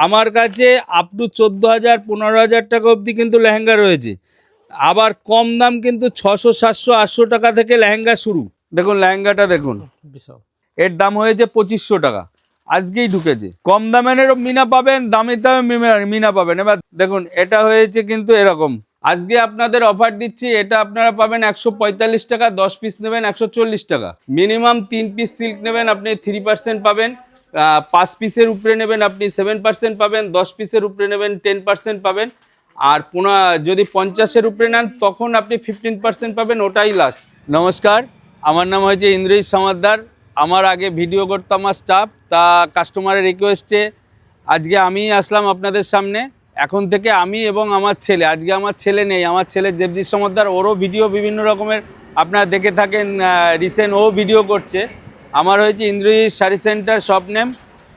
আমার কাছে up to চোদ্দ হাজার পনেরো হাজার টাকা অবধি কিন্তু লেহেঙ্গা রয়েছে। আবার কম দাম কিন্তু ছশো সাতশো, আটশো টাকা থেকে লেহেঙ্গা শুরু। দেখুন, লেহেঙ্গাটা দেখুন। এর দাম হয়েছে পঁচিশশো টাকা। আজকেই ঢুকেছে। কম দামেরও মিনা পাবেন দামের দামে মিনা- পাবেন। এবার দেখুন, এটা হয়েছে কিন্তু এরকম। আজকে আপনাদের অফার দিচ্ছি, এটা আপনারা পাবেন একশো পঁয়তাল্লিশ টাকা, দশ পিস নেবেন একশো চল্লিশ টাকা। মিনিমাম তিন পিস সিল্ক নেবেন, আপনি থ্রি পার্সেন্ট পাবেন। পাঁচ পিসের উপরে নেবেন আপনি সেভেন পার্সেন্ট পাবেন, দশ পিসের উপরে নেবেন টেন পার্সেন্ট পাবেন। আর পুনঃ যদি পঞ্চাশের উপরে নেন, তখন আপনি ফিফটিন পার্সেন্ট পাবেন, ওটাই লাস্ট নমস্কার, আমার নাম হয়েছে ইন্দ্রজিৎ সমাদ্দার। আমার আগে ভিডিও করতো আমার স্টাফ তা কাস্টমারের রিকোয়েস্টে আজকে আমি আসলাম আপনাদের সামনে। এখন থেকে আমি এবং আমার ছেলে, আজকে আমার ছেলে নেই, আমার ছেলে দেবজিৎ সমাদ্দার, ওরও ভিডিও বিভিন্ন রকমের আপনারা দেখে থাকেন রিসেন্ট ও ভিডিও করছে। আমার হয়েছে Indrajit sari centre shop name,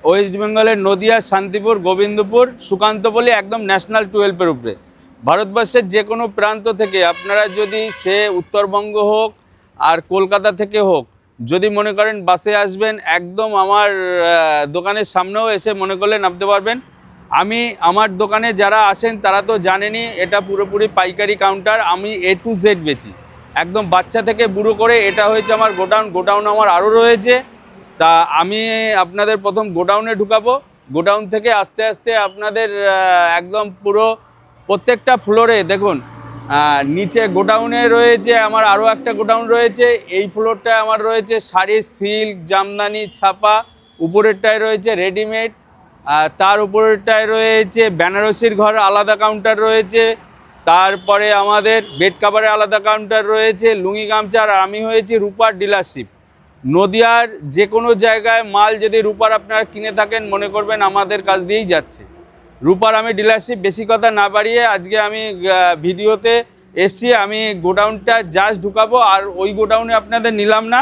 west বেঙ্গলের নদিয়া, শান্তিপুর, গোবিন্দপুর, সুকান্তপল্লী একদম ন্যাশনাল টুয়েলভের উপরে। ভারতবর্ষের যে কোনো প্রান্ত থেকে আপনারা যদি সে উত্তরবঙ্গ হোক আর কলকাতা থেকে হোক, যদি মনে করেন বাসে আসবেন, একদম আমার দোকানের সামনেও এসে মনে করলে নামতে পারবেন। আমি আমার দোকানে যারা আসেন তারা তো জানেনি এটা পুরোপুরি পাইকারি কাউন্টার আমি এ টু জেড বেচি। একদম বাচ্চা থেকে বুড়ো করে এটা হয়েছে আমার গোডাউন। গোডাউন আমার আরও রয়েছে। তা আমি আপনাদের প্রথম গোডাউনে ঢুকাবো। গোডাউন থেকে আস্তে আস্তে আপনাদের একদম পুরো প্রত্যেকটা ফ্লোরে দেখুন নিচে গোডাউনে রয়েছে আমার আরও একটা গোডাউন রয়েছে। এই ফ্লোরটা আমার রয়েছে শাড়ি সিল্ক, জামদানি, ছাপা, উপরেরটায় রয়েছে রেডিমেড তার উপরেরটায় রয়েছে বেনারসির ঘর, আলাদা কাউন্টার রয়েছে। তারপরে আমাদের বেড কাভারের আলাদা কাউন্টার রয়েছে, লুঙ্গি গামছার আর আমি হয়েছি রূপার ডিলারশিপ নদিয়ার যে কোনো জায়গায় মাল যদি রূপার আপনারা কিনে থাকেন, মনে করবেন আমাদের কাছ দিয়েই যাচ্ছে। রূপার আমি ডিলারশিপ বেশি কথা না বাড়িয়ে আজকে আমি ভিডিওতে এসছি, আমি গোডাউনটা জাস্ট ঢুকাবো, আর ওই গোডাউনে আপনাদের নিলাম না।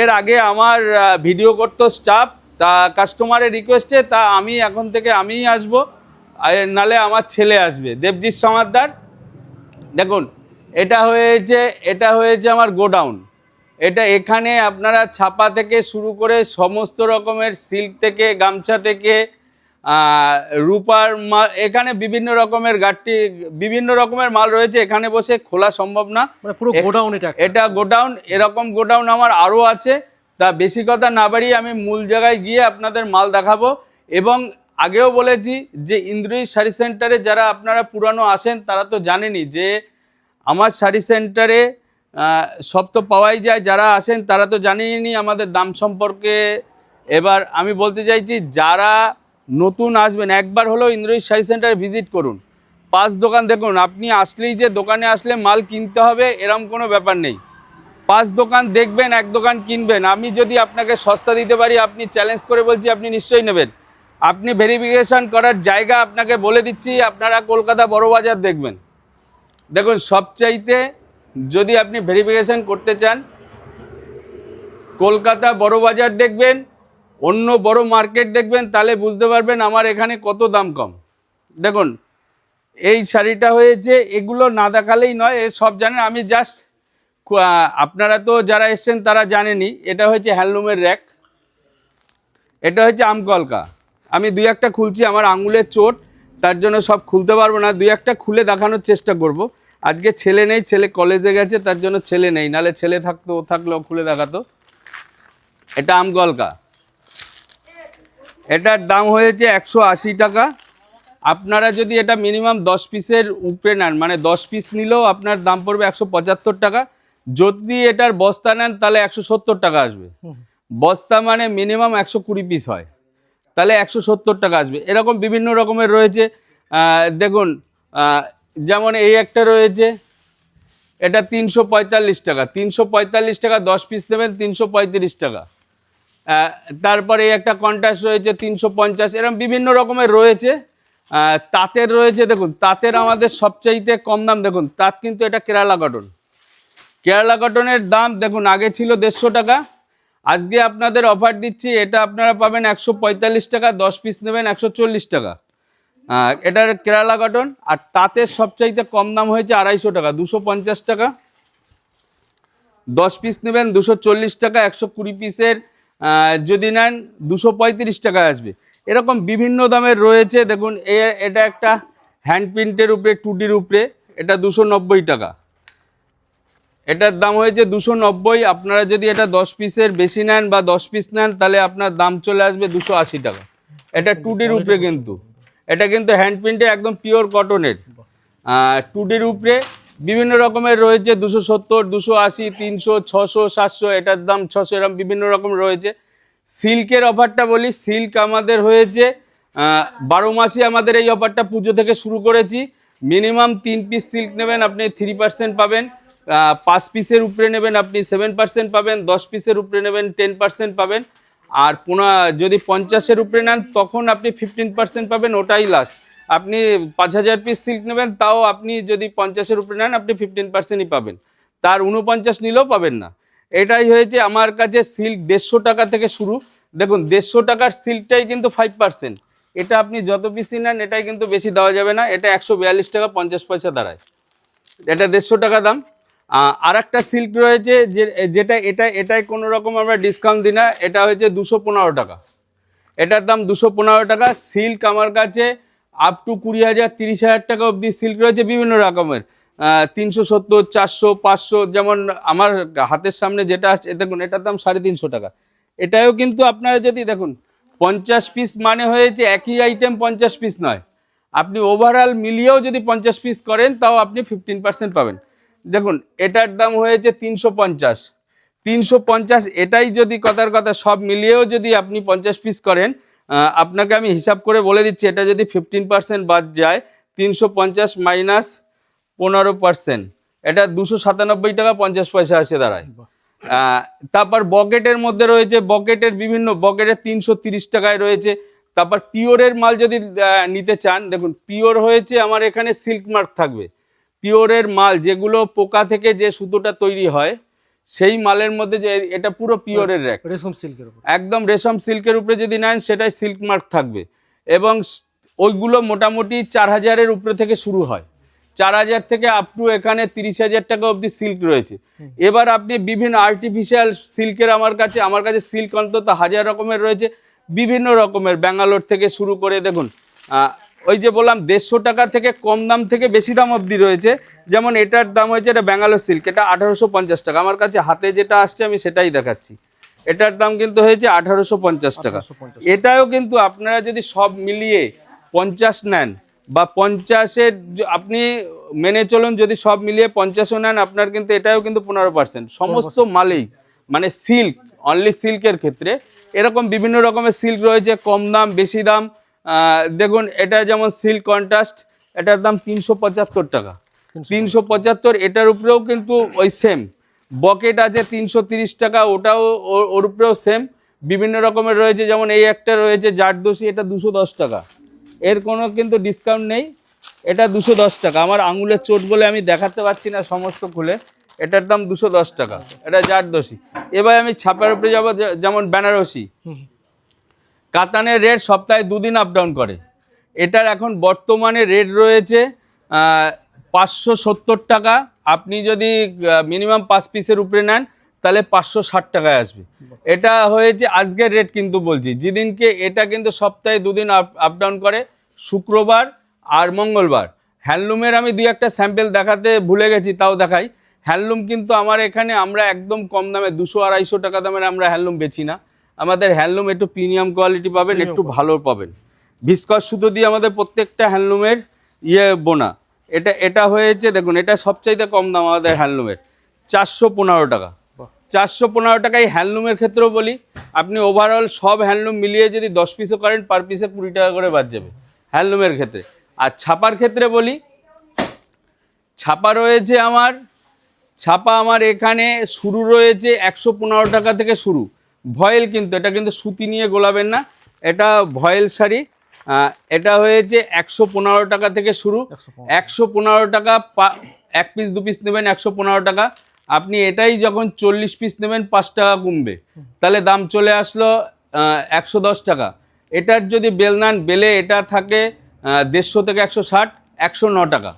এর আগে আমার ভিডিও করতো স্টাফ তা কাস্টমারের রিকোয়েস্টে তা আমি এখন থেকে আমিই আসব। নালে আমার ছেলে আসবে। দেবজিৎ সমাদ্দার দেখুন এটা হয়েছে এটা হয়েছে আমার গোডাউন। এটা এখানে আপনারা ছাপা থেকে শুরু করে সমস্ত রকমের সিল্ক থেকে গামছা থেকে রূপার মাল এখানে বিভিন্ন রকমের গাঠটি বিভিন্ন রকমের মাল রয়েছে। এখানে বসে খোলা সম্ভব না। মানে পুরো গোডাউন এটা এটা গোডাউন এরকম গোডাউন আমার আরও আছে। তা বেশি কথা না বাড়িয়ে আমি মূল জায়গায় গিয়ে আপনাদের মাল দেখাবো। এবং আগেও বলেছি যে ইন্দ্রিজ শাড়ি সেন্টারে যারা আপনারা পুরানো আসেন, তারা তো জানেনই যে আমার শাড়ি সেন্টারে সব তো পাওয়াই যায়, যারা আসেন তারা তো জানেনই আমাদের দাম সম্পর্কে। এবার আমি বলতে চাইছি, যারা নতুন আসবেন, একবার হলেও ইন্দ্রিজ শাড়ি সেন্টারে ভিজিট করুন। পাঁচ দোকান দেখুন, আপনি আসলেই যে দোকানে আসলে মাল কিনতে হবে, এরম কোনো ব্যাপার নেই। পাঁচ দোকান দেখবেন, এক দোকান কিনবেন। আমি যদি আপনাকে সস্তা দিতে পারি, আপনি চ্যালেঞ্জ করে বলছি, আপনি নিশ্চয়ই নেবেন। আপনি ভেরিফিকেশন করার জায়গা আপনাকে বলে দিচ্ছি, আপনারা কলকাতা বড় বাজার দেখবেন। দেখুন, সবচাইতে যদি আপনি ভেরিফিকেশন করতে চান, কলকাতা বড় বাজার দেখবেন, অন্য বড় মার্কেট দেখবেন, তাহলে বুঝতে পারবেন আমার এখানে কত দাম কম। দেখুন, এই শাড়িটা হয়েছে, এগুলো না দেখালেই নয়, এ সব জানেন, আমি জাস্ট আপনারা তো যারা এসছেন তারা জানেনি এটা হচ্ছে হ্যান্ডলুমের র্যাক এটা হচ্ছে আমকলকা। আমি দুই একটা খুলছি আমার আঙুলের চোট তার জন্য সব খুলতে পারব না। দুই একটা খুলে দেখানোর চেষ্টা করব। আজকে ছেলে নেই ছেলে কলেজে গেছে তার জন্য ছেলে নেই। নালে ছেলে থাকতো ও থাকলেও খুলে দেখাতো। এটা আম গলকা। এটার দাম হয়েছে একশো আশি টাকা। আপনারা যদি এটা মিনিমাম দশ পিসের উপরে নেন মানে দশ পিস নিলেও আপনার দাম পড়বে একশো পঁচাত্তর টাকা। যদি এটার বস্তা নেন তাহলে একশো সত্তর টাকা আসবে। বস্তা মানে মিনিমাম একশো কুড়ি পিস হয়। তাহলে একশো সত্তর টাকা আসবে। এরকম বিভিন্ন রকমের রয়েছে। দেখুন যেমন এই একটা রয়েছে, এটা তিনশো পঁয়তাল্লিশ টাকা। তিনশো পঁয়তাল্লিশ টাকা, দশ পিস নেবেন, তিনশো পঁয়ত্রিশ টাকা। তারপরে এই একটা কন্ট্রাস্ট রয়েছে, তিনশো পঞ্চাশ। এরকম বিভিন্ন রকমের রয়েছে। তাঁতের রয়েছে, দেখুন, তাঁতের আমাদের সবচাইতে কম দাম, দেখুন, তাঁত কিন্তু এটা কেরালা কটন কেরালা কটনের দাম, দেখুন, আগে ছিল দেড়শো টাকা আজকে আপনাদের অফার দিচ্ছি, এটা আপনারা পাবেন একশো পঁয়তাল্লিশ টাকা, দশ পিস নেবেন একশো চল্লিশ টাকা। এটার কেরালা কটন আর তাঁতের সবচাইতে কম দাম হয়েছে আড়াইশো টাকা, দুশো পঞ্চাশ টাকা। দশ পিস নেবেন দুশো চল্লিশ টাকা, একশো কুড়ি পিসের যদি নেন দুশো পঁয়ত্রিশ টাকা আসবে। এরকম বিভিন্ন দামের রয়েছে, দেখুন, এ, এটা একটা হ্যান্ড প্রিন্টের উপরে টুডির উপরে, এটা দুশো নব্বই টাকা। এটার দাম হয়েছে দুশো নব্বই। আপনারা যদি এটা দশ পিসের বেশি নেন বা দশ পিস নেন তাহলে আপনার দাম চলে আসবে দুশো আশি টাকা। এটা টুডির উপরে কিন্তু। এটা কিন্তু হ্যান্ড প্রিন্টে একদম পিওর কটনের টুডির উপরে বিভিন্ন রকমের রয়েছে দুশো সত্তর দুশো আশি তিনশো ছশো সাতশো এটার দাম ছশো এরকম বিভিন্ন রকম রয়েছে। সিল্কের অফারটা বলি সিল্ক আমাদের হয়েছে বারো মাসে আমাদের এই অফারটা পুজো থেকে শুরু করেছি। মিনিমাম তিন পিস সিল্ক নেবেন আপনি থ্রি পার্সেন্ট পাবেন। পাঁচ পিসের উপরে নেবেন আপনি সেভেন পার্সেন্ট পাবেন, দশ পিসের উপরে নেবেন টেন পার্সেন্ট পাবেন। আর পুনঃ যদি পঞ্চাশের উপরে নেন, তখন আপনি ফিফটিন পার্সেন্ট পাবেন, ওটাই লাস্ট আপনি পাঁচ হাজার পিস সিল্ক নেবেন, তাও আপনি যদি পঞ্চাশের উপরে নেন, আপনি ফিফটিন পার্সেন্টই পাবেন। তার উনপঞ্চাশ নিলেও পাবেন না। এটাই হয়েছে আমার কাছে সিল্ক দেড়শো টাকা থেকে শুরু। দেখুন, দেড়শো টাকার সিল্কটাই কিন্তু ফাইভ পার্সেন্ট এটা আপনি যত পিসই নেন, এটাই কিন্তু বেশি দেওয়া যাবে না। এটা একশো বিয়াল্লিশ টাকা পঞ্চাশ পয়সা দাঁড়ায়। এটা দেড়শো টাকা দাম। আর একটা সিল্ক রয়েছে যে, যেটা, এটা এটাই কোনো রকম আমরা ডিসকাউন্ট দিই না, এটা হয়েছে দুশো পনেরো টাকা। এটার দাম দুশো পনেরো টাকা সিল্ক আমার কাছে আপ টু কুড়ি হাজার, তিরিশ হাজার টাকা অবধি সিল্ক রয়েছে বিভিন্ন রকমের। তিনশো সত্তর, চারশো, পাঁচশো, যেমন আমার হাতের সামনে যেটা আছে দেখুন, এটার দাম সাড়ে তিনশো টাকা। এটাও কিন্তু আপনারা যদি দেখুন, পঞ্চাশ পিস মানে হয়েছে একই আইটেম পঞ্চাশ পিস নয়। আপনি ওভারঅল মিলিয়েও যদি পঞ্চাশ পিস করেন, তাও আপনি ফিফটিন পার্সেন্ট পাবেন। দেখুন এটার দাম হয়েছে তিনশো পঞ্চাশ। তিনশো পঞ্চাশ এটাই যদি কথার কথা সব মিলিয়েও যদি আপনি পঞ্চাশ পিস করেন আপনাকে আমি হিসাব করে বলে দিচ্ছি এটা যদি ফিফটিন পার্সেন্ট বাদ যায় তিনশো পঞ্চাশ মাইনাস পনেরো পার্সেন্ট এটা দুশো সাতানব্বই টাকা পঞ্চাশ পয়সা আসে দাঁড়ায়। তারপর বকেটের মধ্যে রয়েছে বকেটের বিভিন্ন বকেটের তিনশো তিরিশ টাকায় রয়েছে। তারপর পিওরের মাল যদি নিতে চান দেখুন পিওর হয়েছে আমার এখানে সিল্ক মার্ক থাকবে। পিওরের মাল যেগুলো পোকা থেকে যে সুতোটা তৈরি হয় সেই মালের মধ্যে যে এটা পুরো পিওরের র্যাক রেশম সিল্কের উপর। একদম রেশম সিল্কের উপরে যদি নেন সেটাই সিল্ক মার্ক থাকবে। এবং ওইগুলো মোটামুটি চার হাজারের উপরে থেকে শুরু হয়। চার হাজার থেকে আপ টু এখানে তিরিশ হাজার টাকা অবধি সিল্ক রয়েছে। এবার আপনি বিভিন্ন আর্টিফিশিয়াল সিল্কের আমার কাছে আমার কাছে সিল্ক অন্তত হাজার রকমের রয়েছে। বিভিন্ন রকমের ব্যাঙ্গালোর থেকে শুরু করে দেখুন ওই যে বললাম দেড়শো টাকা থেকে কম দাম থেকে বেশি দাম অবধি রয়েছে। যেমন এটার দাম হয়েছে এটা ব্যাঙ্গালোর সিল্ক এটা আঠারোশো পঞ্চাশ টাকা। আমার কাছে হাতে যেটা আসছে আমি সেটাই দেখাচ্ছি। এটার দাম কিন্তু হয়েছে আঠারোশো পঞ্চাশ টাকা। এটাও কিন্তু আপনারা যদি সব মিলিয়ে পঞ্চাশ নেন বা পঞ্চাশের আপনি মেনে চলুন যদি সব মিলিয়ে পঞ্চাশও নেন আপনার কিন্তু এটাও কিন্তু পনেরো পার্সেন্ট। সমস্ত মালেই মানে সিল্ক অনলি সিল্কের ক্ষেত্রে এরকম বিভিন্ন রকমের সিল্ক রয়েছে কম দাম বেশি দাম। দেখুন এটা যেমন সিল্ক কন্ট্রাস্ট এটার দাম তিনশো পঁচাত্তর টাকা। তিনশো পঁচাত্তর। এটার উপরেও কিন্তু ওই সেম বকেট আছে তিনশো তিরিশ টাকা ওটাও ওর- ওর উপরেও সেম বিভিন্ন রকমের রয়েছে যেমন এই একটা রয়েছে জারদোষী এটা দুশো দশ টাকা। এর কোনো কিন্তু ডিসকাউন্ট নেই এটা দুশো দশ টাকা। আমার আঙুলের চোট বলে আমি দেখাতে পারছি না সমস্ত খুলে। এটার দাম দুশো দশ টাকা এটা জারদোষী এবার আমি ছাপার উপরে যাব যেমন বেনারসি। কাতানের রেট সপ্তাহে দুদিন আপ ডাউন করে। এটার এখন বর্তমানে রেট রয়েছে পাঁচশো সত্তর টাকা। আপনি যদি মিনিমাম পাঁচ পিসের উপরে নেন, তাহলে পাঁচশো ষাট টাকায় আসবে। এটা হয়েছে আজকের রেট কিন্তু বলছি। যেদিনকে এটা কিন্তু সপ্তাহে দুদিন আপ আপ ডাউন করে, শুক্রবার আর মঙ্গলবার। হ্যান্ডলুমের আমি দুই একটা স্যাম্পেল দেখাতে ভুলে গেছি, তাও দেখাই। হ্যান্ডলুম কিন্তু আমার এখানে আমরা একদম কম দামে, দুশো আড়াইশো টাকা দামের আমরা হ্যান্ডলুম বেচি না। আমাদের হ্যান্ডলুম একটু প্রিমিয়াম কোয়ালিটি পাবেন একটু ভালো পাবেন। ভিস্কস সুতো দিয়ে আমাদের প্রত্যেকটা হ্যান্ডলুমের ইয়ে বোনা। এটা এটা হয়েছে দেখুন এটা সবচাইতে কম দাম আমাদের হ্যান্ডলুমের। চারশো পনেরো টাকা। চারশো পনেরো টাকায় হ্যান্ডলুমের ক্ষেত্রেও বলি আপনি ওভারঅল সব হ্যান্ডলুম মিলিয়ে যদি দশ পিসও করেন পার পিসে কুড়ি টাকা করে বাদ যাবে হ্যান্ডলুমের ক্ষেত্রে। আর ছাপার ক্ষেত্রে বলি ছাপা রয়েছে আমার ছাপা আমার এখানে শুরু রয়েছে একশো পনেরো টাকা থেকে শুরু। ভয়েল কিন্তু এটা কিন্তু সুতি নিয়ে গোলাবেন না এটা ভয়েল শাড়ি এটা হয়েছে একশো পনেরো টাকা থেকে শুরু। একশো পনেরো। টাকা পা- এক পিস দু পিস নেবেন একশো পনেরো টাকা। আপনি এটাই যখন চল্লিশ পিস নেবেন পাঁচ টাকা কমবে। তাহলে দাম চলে আসলো একশো দশ টাকা। এটার যদি বেল নেন বেলে এটা থাকে দেড়শো থেকে একশো ষাট একশো ন টাকা।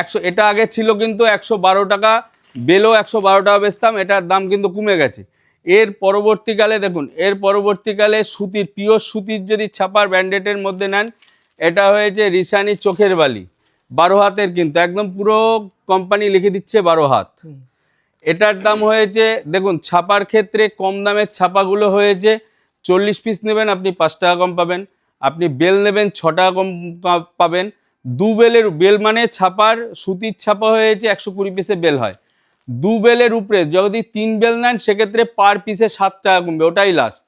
একশো এটা আগে ছিল কিন্তু একশো বারো টাকা বেলও একশো বারো টাকা বেচতাম এটার দাম কিন্তু কমে গেছে। এর পরবর্তীকালে দেখুন এর পরবর্তীকালে সুতির পিওর সুতির যদি ছাপার ব্যান্ডেটের মধ্যে নেন এটা হয়েছে রিসানি চোখের বালি বারো হাতের কিন্তু একদম পুরো কোম্পানি লিখে দিচ্ছে বারো হাত। এটার দাম হয়েছে দেখুন ছাপার ক্ষেত্রে কম দামের ছাপাগুলো হয়েছে চল্লিশ পিস নেবেন আপনি পাঁচ টাকা কম পাবেন। আপনি বেল নেবেন ছ টাকা কম পাবেন। দু বেলের বেল মানে ছাপার সুতির ছাপা হয়েছে একশো কুড়ি পিসে বেল হয়। দু বেলের উপরে, যদি তিন বেল নেন, সেক্ষেত্রে পার পিসে সাত টাকা কমবে, ওটাই লাস্ট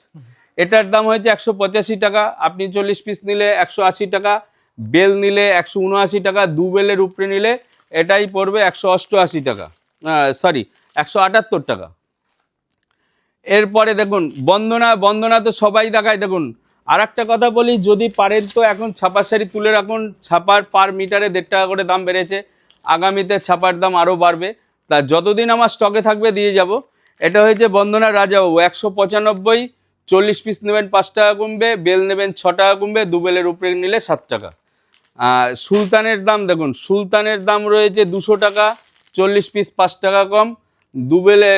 এটার দাম হয়েছে একশো পঁচাশি টাকা, আপনি চল্লিশ পিস নিলে একশো আশি টাকা, বেল নিলে একশো উনআশি টাকা, দু বেলের উপরে নিলে এটাই পড়বে একশো অষ্টআশি টাকা সরি একশো আটাত্তর টাকা। এরপরে দেখুন, বন্দনা বন্দনা তো সবাই দেখায়, দেখুন আর একটা কথা বলি, যদি পারেন তো এখন ছাপার শাড়ি তুলে রাখুন, ছাপার পার মিটারে দেড় টাকা করে দাম বেড়েছে, আগামীতে ছাপার দাম আরও বাড়বে। তা যতদিন আমার স্টকে থাকবে দিয়ে যাব। এটা হয়েছে বন্দনা রাজাবাবু একশো পঁচানব্বই, চল্লিশ পিস নেবেন পাঁচ টাকা কমবে, বেল নেবেন ছ টাকা কমবে, দু বেলের উপরে নিলে সাত টাকা। আর সুলতানের দাম দেখুন, সুলতানের দাম রয়েছে দুশো টাকা, চল্লিশ পিস পাঁচ টাকা কম, দু বেলে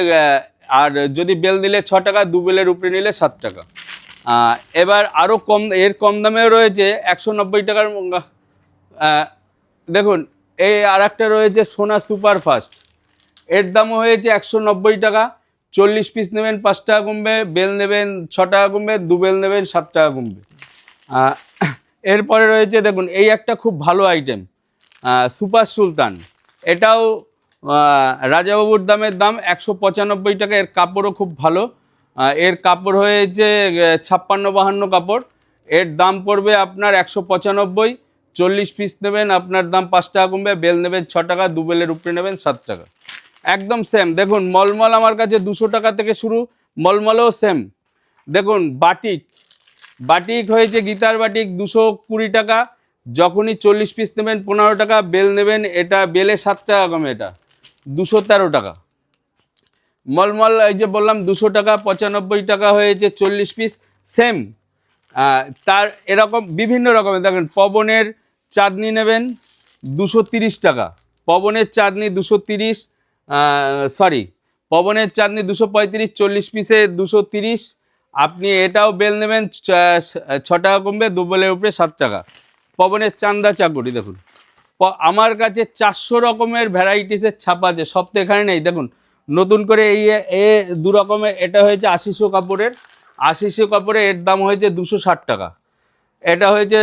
আর যদি বেল নিলে ছ টাকা, দু বেলের উপরে নিলে সাত টাকা। এবার আরও কম, এর কম দামেও রয়েছে একশো নব্বই টাকার দেখুন এই আর রয়েছে সোনা সুপার ফাস্ট এর দামও হয়েছে একশো নব্বই টাকা। চল্লিশ পিস নেবেন, পাঁচ টাকা কমবে, বেল নেবেন, ছ টাকা কমবে, দু বেল নেবেন, সাত টাকা কমবে। এরপরে রয়েছে দেখুন, এই একটা খুব ভালো আইটেম সুপার সুলতান। এটাও রাজাবাবুর দামের দাম একশো পঁচানব্বই টাকা, এর কাপড়ও খুব ভালো। এর কাপড় হয়েছে ছাপ্পান্ন বাহান্ন কাপড়। এর দাম পড়বে আপনার একশো পঁচানব্বই, চল্লিশ পিস নেবেন, আপনার দাম পাঁচ টাকা কমবে, বেল নেবেন ছ টাকা, দু বেলের উপরে নেবেন সাত টাকা। একদম সেম দেখুন, মলমল আমার কাছে দুশো টাকা থেকে শুরু, মলমলও সেম দেখুন, বাটিক। বাটিক হয়েছে গীতার বাটিক দুশো কুড়ি টাকা। যখনই চল্লিশ পিস নেবেন, পনেরো টাকা, বেল নেবেন, এটা বেলে সাত টাকা কমে এটা। দুশো তেরো টাকা। মলমল, এই যে বললাম, দুশো টাকা, পঁচানব্বই টাকা হয়েছে চল্লিশ পিস সেম তার এরকম বিভিন্ন রকমের। দেখেন, পবনের চাঁদনি নেবেন, দুশো তিরিশ টাকা। পবনের চাঁদনি দুশো তিরিশ সরি পবনের চাঁদনি দুশো পঁয়ত্রিশ, চল্লিশ পিসে দুশো তিরিশ। আপনি এটাও বেল নেবেন, ছ- টাকা কমবে, দু বেলের উপরে সাত টাকা। পবনের চান্দা চাকুরি, দেখুন। আমার কাছে চারশো রকমের ভ্যারাইটিসের ছাপা আছে, সব তো এখানে নেই। দেখুন, নতুন করে এই এ দু রকমের, এটা হয়েছে আশিশো কাপড়ের। আশিশো কাপড়ের এর দাম হয়েছে দুশো ষাট টাকা। এটা হয়েছে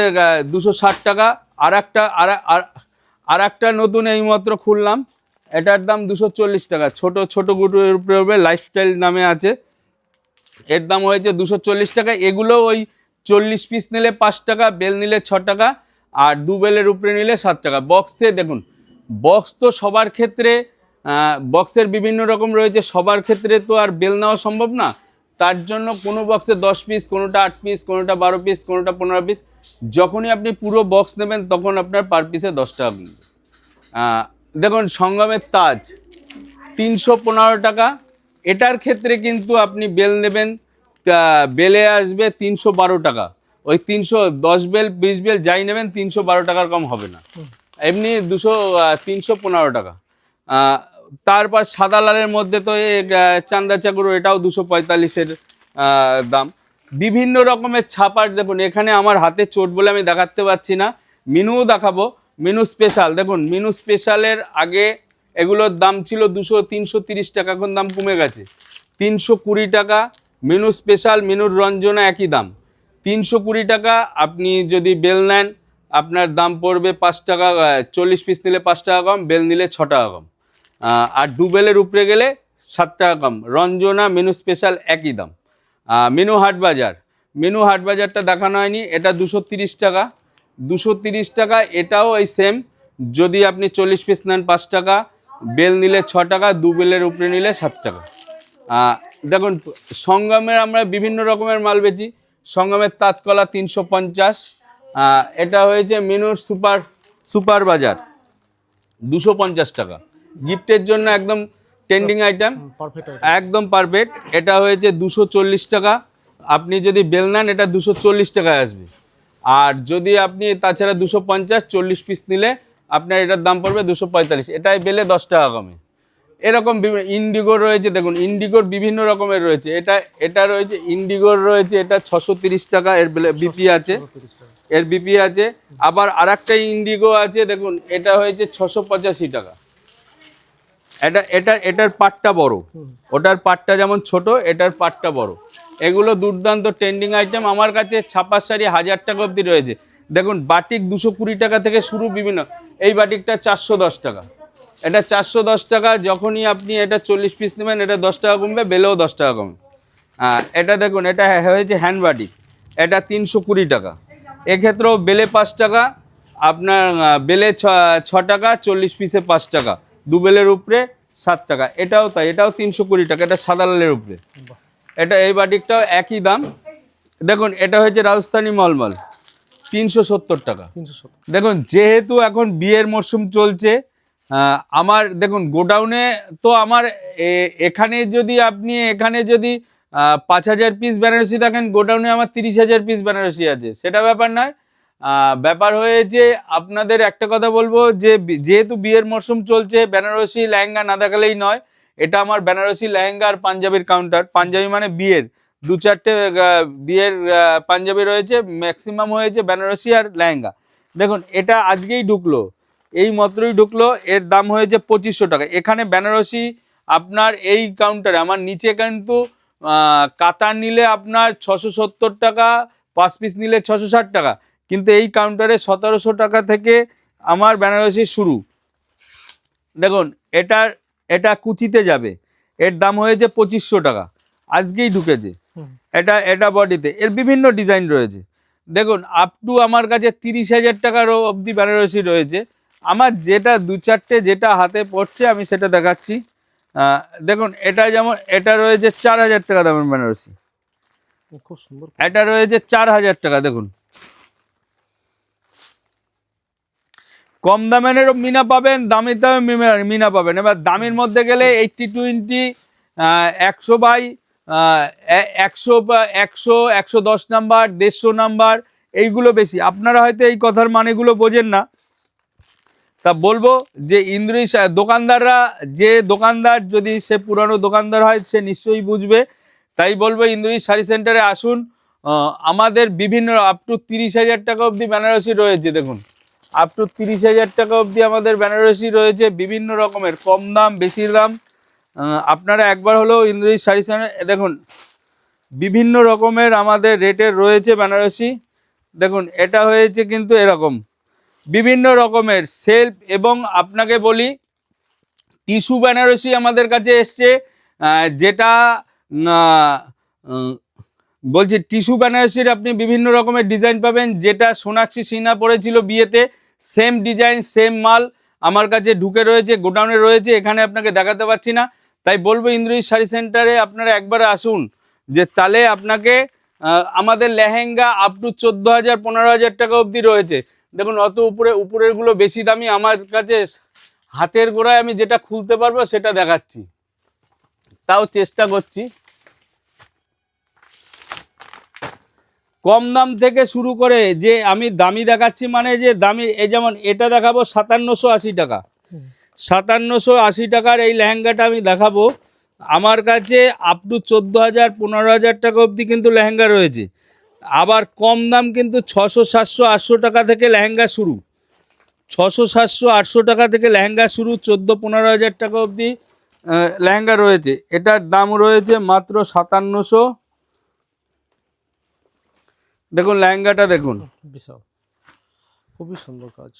দুশো ষাট টাকা। আর একটা আর- আর একটা নতুন এইমাত্র খুললাম। এটার দাম দুশো চল্লিশ টাকা। ছোট ছোট গুটোর উপরে লাইফস্টাইল নামে আছে। এর দাম হয়েছে দুশো চল্লিশ টাকা। এগুলো ওই চল্লিশ পিস নিলে পাঁচ টাকা, বেল নিলে ছ টাকা, আর দু বেলের উপরে নিলে সাত টাকা। বক্সে দেখুন বক্স তো সবার ক্ষেত্রে বক্সের বিভিন্ন রকম রয়েছে। সবার ক্ষেত্রে তো আর বেল নেওয়া সম্ভব না। তার জন্য কোনো বক্সে দশ পিস কোনোটা আট পিস কোনোটা বারো পিস কোনোটা পনেরো পিস যখনই আপনি পুরো বক্স নেবেন, তখন আপনার পার পিসে দশ টাকা। দেখুন সঙ্গমের তাজ তিনশো পনেরো টাকা। এটার ক্ষেত্রে কিন্তু আপনি বেল নেবেন তা বেলে আসবে তিনশো বারো টাকা। ওই তিনশো দশ বেল বিশ বেল যাই নেবেন তিনশো বারো টাকার কম হবে না। এমনি দুশো তিনশো পনেরো টাকা। তারপর সাদা লালের মধ্যে তো এই চান্দা চাকুরো এটাও দুশো পঁয়তাল্লিশের দাম। বিভিন্ন রকমের ছাপার দেখুন এখানে আমার হাতে চোট বলে আমি দেখাতে পারছি না। মিনুও দেখাবো। মিনু স্পেশাল দেখুন, মিনু স্পেশালের আগে এগুলোর দাম ছিল দুশো, তিনশো তিরিশ টাকা, এখন দাম কমে গেছে। তিনশো কুড়ি টাকা, মেনু স্পেশাল মেনুর রঞ্জনা একই দাম। তিনশো কুড়ি টাকা, আপনি যদি বেল নেন, আপনার দাম পড়বে পাঁচ টাকা চল্লিশ পিস নিলে পাঁচ টাকা কম, বেল নিলে ছ টাকা কম। আর দু বেলের উপরে গেলে সাত টাকা কম। রঞ্জনা, মেনু স্পেশাল একই দাম। মেনু হাট বাজার। মেনু হাট বাজারটা দেখানো হয়নি, এটা দুশো তিরিশ টাকা। দুশো তিরিশ টাকা এটাও এই সেম যদি আপনি চল্লিশ পিস নেন পাঁচ টাকা বেল নিলে ছ টাকা দু বেলের উপরে নিলে সাত টাকা। দেখুন সঙ্গমের আমরা বিভিন্ন রকমের মাল বেচি। সঙ্গমের তাঁতকলা তিনশো পঞ্চাশ। এটা হয়েছে মেনুর সুপার সুপার বাজার দুশো পঞ্চাশ টাকা। গিফটের জন্য একদম ট্রেন্ডিং আইটেম একদম পারফেক্ট এটা হয়েছে দুশো চল্লিশ টাকা। আপনি যদি বেল নেন এটা দুশো চল্লিশ টাকায় আসবে। আর যদি আপনি তাছাড়া দুশো পঞ্চাশ চল্লিশ পিস নিলে আপনার এটার দাম পড়বে দুশো পঁয়তাল্লিশ। এটাই বেলে দশ টাকা কমে। এরকম ইন্ডিগো রয়েছে দেখুন ইন্ডিগোর বিভিন্ন রকমের রয়েছে। এটা এটা রয়েছে ইন্ডিগোর রয়েছে এটা ছশো তিরিশ টাকা এর বিপি আছে। এর বিপি আছে। আবার আর একটা ইন্ডিগো আছে দেখুন এটা হয়েছে ছশো পঁচাশি টাকা। এটা এটা এটার পাটটা বড়। ওটার পাটটা যেমন ছোট এটার পাটটা বড়। এগুলো দুর্দান্ত ট্রেন্ডিং আইটেম আমার কাছে ছাপার শাড়ি হাজার টাকা অবধি রয়েছে। দেখুন, বাটিক দুশো কুড়ি টাকা থেকে শুরু বিভিন্ন। এই বাটিকটা চারশো দশ টাকা। এটা চারশো দশ টাকা, যখনই আপনি এটা চল্লিশ পিস নেবেন, এটা দশ টাকা কমবে, বেলেও দশ টাকা কমবে। হ্যাঁ এটা দেখুন, এটা হয়েছে হ্যান্ড বাটিক এটা তিনশো কুড়ি টাকা। এক্ষেত্রেও বেলে পাঁচ টাকা, আপনার বেলে ছ টাকা, চল্লিশ পিসে পাঁচ টাকা। দু বেলের উপরে সাত টাকা। এটাও তাই, এটাও তিনশো কুড়ি টাকা, এটা সাদা লালের উপরে। এটা এই বাটিকটাও একই দাম। দেখুন এটা হয়েছে রাজস্থানি মলমল তিনশো সত্তর টাকা। দেখুন যেহেতু এখন বিয়ের মরশুম চলছে আমার দেখুন গোডাউনে তো আমার এ- এখানে যদি আপনি এখানে যদি পাঁচ হাজার পিস বেনারসি দেখেন গোডাউনে আমার তিরিশ হাজার পিস বেনারসি আছে। সেটা ব্যাপার নয়। ব্যাপার হয়েছে আপনাদের একটা কথা বলব যে যেহেতু বিয়ের মরশুম চলছে বেনারসি লেহেঙ্গা না দেখালেই নয় এটা আমার বেনারসি, লেহেঙ্গা আর পাঞ্জাবির কাউন্টার পাঞ্জাবি মানে বিয়ের। দু চারটে বিয়ের পাঞ্জাবি রয়েছে ম্যাক্সিমাম হয়েছে বেনারসি আর লেহেঙ্গা। দেখুন, এটা আজকেই ঢুকলো। এই মাত্রই ঢুকলো, এর দাম হয়েছে পঁচিশশো টাকা। এখানে বেনারসি আপনার এই কাউন্টারে আমার নিচে কিন্তু কাতার নিলে আপনার ছশো সত্তর টাকা, পাঁচ পিস নিলে ছশো ষাট টাকা। কিন্তু এই কাউন্টারে সতেরোশো টাকা থেকে আমার বেনারসি শুরু। দেখুন, এটার এটা কুচিতে যাবে। এর দাম হয়েছে পঁচিশশো টাকা। আজকেই ঢুকেছে। এটা এটা বডিতে এর বিভিন্ন ডিজাইন রয়েছে। দেখুন আপ টু আমার কাছে তিরিশ হাজার টাকার অবধি বেনারসি রয়েছে। আমার যেটা দু চারটে যেটা হাতে পড়ছে আমি সেটা দেখাচ্ছি। দেখুন এটা যেমন এটা রয়েছে চার হাজার টাকা দামের বেনারসি। খুব সুন্দর। এটা রয়েছে চার হাজার টাকা দেখুন। কম দামেরও মিনা পাবেন, দামি দামে মিনা- পাবেন। এবার দামের মধ্যে গেলে এইটটি টোয়েন্টি একশো বাই একশো একশো একশো দশ নাম্বার, দেড়শো নাম্বার, এইগুলো বেশি। আপনারা হয়তো এই কথার মানেগুলো বোঝেন না। তা বলব যে ইন্দ্রিশ দোকানদাররা, যে দোকানদার যদি সে পুরানো দোকানদার হয়, সে নিশ্চয়ই বুঝবে। তাই বলব ইন্দ্রিশ শাড়ি সেন্টারে আসুন। আমাদের বিভিন্ন আপ টু তিরিশ হাজার টাকা অবধি বেনারসি রয়েছে, দেখুন। আপ টু তিরিশ হাজার টাকা অবধি আমাদের বেনারসি রয়েছে বিভিন্ন রকমের, কম দাম, বেশি দাম। আপনারা একবার হলেও ইন্দ্রিশ শাড়ি দেখুন, বিভিন্ন রকমের আমাদের রেটের রয়েছে বেনারসি। দেখুন, এটা হয়েছে কিন্তু এরকম, বিভিন্ন রকমের সেলফ এবং আপনাকে বলি, টিস্যু বেনারসি আমাদের কাছে এসছে যেটা বলছি টিস্যু বেনারসির আপনি বিভিন্ন রকমের ডিজাইন পাবেন, যেটা সোনাক্ষী সিনহা পড়েছিল বিয়েতে সেম ডিজাইন সেম মাল। আমার কাছে ঢুকে রয়েছে, গোডাউনে রয়েছে, এখানে আপনাকে দেখাতে পাচ্ছি না। তাই বলব ইন্দ্রিজ শাড়ি সেন্টারে আপনারা একবার আসুন, যে তাহলে আপনাকে আমাদের লেহেঙ্গা আপ টু চোদ্দ হাজার, পনেরো হাজার টাকা অবধি রয়েছে। দেখুন, অত উপরে, উপরেরগুলো বেশি দামি, আমার কাছে হাতের গোড়ায় আমি যেটা খুলতে পারব সেটা দেখাচ্ছি। তাও চেষ্টা করছি। কম দাম থেকে শুরু করে যে আমি দামি দেখাচ্ছি মানে যে দামি, এই যেমন এটা দেখাবো সাতান্নশো আশি টাকা। সাতান্নশো আশি টাকার এই লেহেঙ্গাটা আমি দেখাবো। আমার কাছে আপ টু চোদ্দ হাজার, পনেরো হাজার টাকা অবধি কিন্তু লেহেঙ্গা রয়েছে। আবার কম দাম কিন্তু ছশো, সাতশো, আটশো টাকা থেকে লেহেঙ্গা শুরু। ছশো, সাতশো, আটশো টাকা থেকে লেহেঙ্গা শুরু, চোদ্দ, পনেরো হাজার টাকা অবধি লেহেঙ্গা রয়েছে। এটার দাম রয়েছে মাত্র সাতান্নশো। দেখুন লেহেঙ্গাটা দেখুন। বিশাল। খুবই সুন্দর কাজ।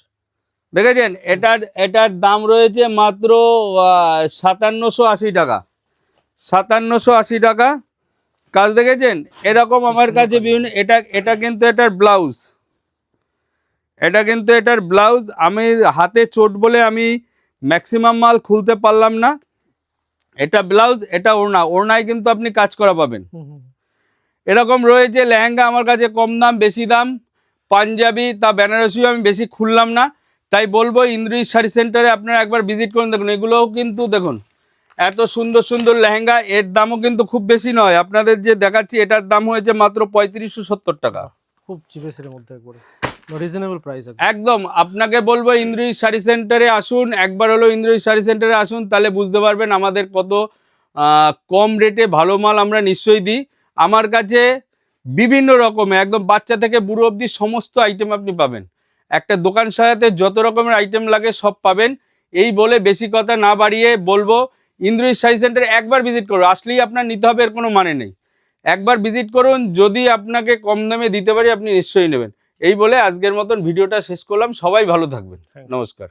দেখেছেন এটার এটার দাম রয়েছে মাত্র সাতান্নশো আশি টাকা। সাতান্নশো আশি টাকা। কাজ দেখেছেন? এরকম আমার কাছে বিভিন্ন এটা এটা কিন্তু এটার ব্লাউজ। এটা কিন্তু এটার ব্লাউজ। আমি হাতে চোট বলে আমি ম্যাক্সিমাম মাল খুলতে পারলাম না। এটা ব্লাউজ এটা ওড়না। ওড়নায় কিন্তু আপনি কাজ করা পাবেন। এরকম রয়েছে লেহেঙ্গা আমার কাছে কম দাম বেশি দাম। পাঞ্জাবি তা বেনারসিও আমি বেশি খুললাম না। তাই বলব ইন্দ্রিজ শাড়ি সেন্টারে আপনারা একবার ভিজিট করুন। দেখুন এগুলোও কিন্তু দেখুন এত সুন্দর সুন্দর লেহেঙ্গা এর দামও কিন্তু খুব বেশি নয়। আপনাদের যে দেখাচ্ছি এটার দাম হয়েছে মাত্র পঁয়ত্রিশশো সত্তর টাকা। খুব চিপেসের মধ্যে একবারে। রিজনেবল প্রাইস একদম। আপনাকে বলব ইন্দ্রিজ শাড়ি সেন্টারে আসুন। একবার হলো ইন্দ্রিজ শাড়ি সেন্টারে আসুন তাহলে বুঝতে পারবেন আমাদের কত কম রেটে ভালো মাল আমরা নিশ্চয়ই দিই। আমার কাছে বিভিন্ন রকমের একদম বাচ্চা থেকে বুড়ো অবধি সমস্ত আইটেম আপনি পাবেন। একটা দোকান সাজাতে যত রকমের আইটেম লাগে সব পাবেন। এই বলে বেশি কথা না বাড়িয়ে বলব ইন্দ্রিজ শাড়ি সেন্টারে একবার ভিজিট করুন আসলেই আপনার নিতে হবে এর কোনো মানে নেই। একবার ভিজিট করুন যদি আপনাকে কম দামে দিতে পারি আপনি নিশ্চয়ই নেবেন। এই বলে আজকের মতন ভিডিওটা শেষ করলাম সবাই ভালো থাকবেন। নমস্কার।